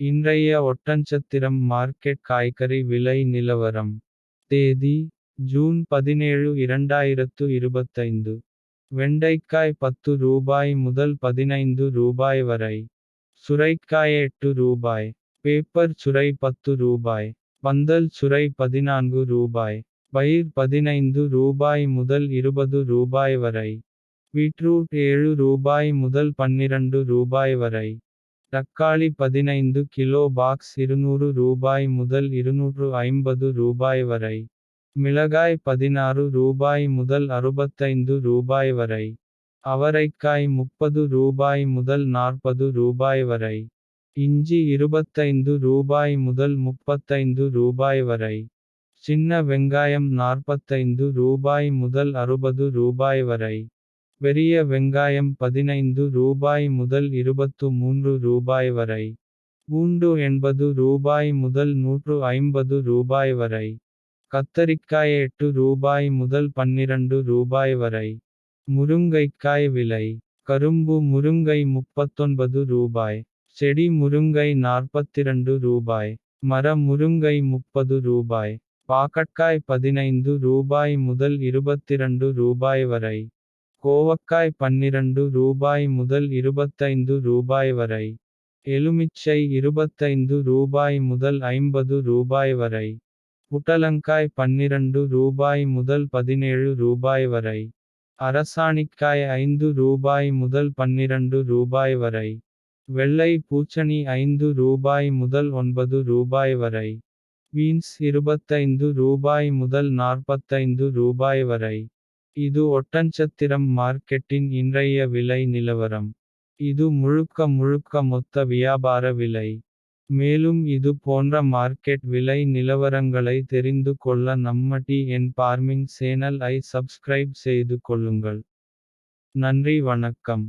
இன்றைய ஒட்டன்சத்திரம் மார்க்கெட் காய்கறி விலை நிலவரம். தேதி ஜூன் பதினேழு இரண்டாயிரத்து இருபத்தைந்து. வெண்டைக்காய் பத்து ரூபாய் முதல் பதினைந்து ரூபாய் வரை. சுரைக்காய் எட்டு ரூபாய். பேப்பர் சுரை பத்து ரூபாய். பந்தல் சுரை பதினான்கு ரூபாய். பயிர் பதினைந்து ரூபாய் முதல் இருபது ரூபாய் வரை. பீட்ரூட் ஏழு ரூபாய் முதல் பன்னிரண்டு ரூபாய் வரை. தக்காளி பதினைந்து கிலோ பாக்ஸ் இருநூறு ரூபாய் முதல் இருநூற்று ஐம்பது ரூபாய் வரை. மிளகாய் பதினாறு ரூபாய் முதல் அறுபத்தைந்து ரூபாய் வரை. அவரைக்காய் முப்பது ரூபாய் முதல் நாற்பது ரூபாய் வரை. இஞ்சி இருபத்தைந்து ரூபாய் முதல் முப்பத்தைந்து ரூபாய் வரை. சின்ன வெங்காயம் நாற்பத்தைந்து ரூபாய் முதல் அறுபது ரூபாய் வரை. பெரிய வெங்காயம் பதினைந்து ரூபாய் முதல் இருபத்து மூன்று ரூபாய் வரை. பூண்டு எண்பது ரூபாய் முதல் நூற்று ஐம்பது ரூபாய் வரை. கத்தரிக்காய் எட்டு ரூபாய் முதல் பன்னிரண்டு ரூபாய் வரை. முருங்கைக்காய் விலை. கரும்பு முருங்கை முப்பத்தொன்பது ரூபாய். செடி முருங்கை நாற்பத்திரண்டு ரூபாய். மர முருங்கை முப்பது ரூபாய். பாக்கட்காய் பதினைந்து ரூபாய் முதல் இருபத்திரண்டு ரூபாய் வரை. கோவக்காய் பன்னிரண்டு ரூபாய் முதல் இருபத்தைந்து ரூபாய் வரை. எலுமிச்சை இருபத்தைந்து ரூபாய் முதல் ஐம்பது ரூபாய் வரை. புட்டலங்காய் பன்னிரண்டு ரூபாய் முதல் பதினேழு ரூபாய் வரை. அரசாணிக்காய் ஐந்து ரூபாய் முதல் பன்னிரண்டு ரூபாய் வரை. வெள்ளை பூச்சணி ஐந்து ரூபாய் முதல் ஒன்பது ரூபாய் வரை. பீன்ஸ் இருபத்தைந்து ரூபாய் முதல் நாற்பத்தைந்து ரூபாய் வரை. இது ஒட்டன்சத்திரம் மார்க்கெட்டின் இன்றைய விலை நிலவரம். இது முழுக்க முழுக்க மொத்த வியாபார விலை. மேலும் இது போன்ற மார்க்கெட் விலை நிலவரங்களை தெரிந்து கொள்ள நம்ம டி என் பார்மிங் சேனல் ஐ சப்ஸ்கிரைப் செய்து கொள்ளுங்கள். நன்றி வணக்கம்.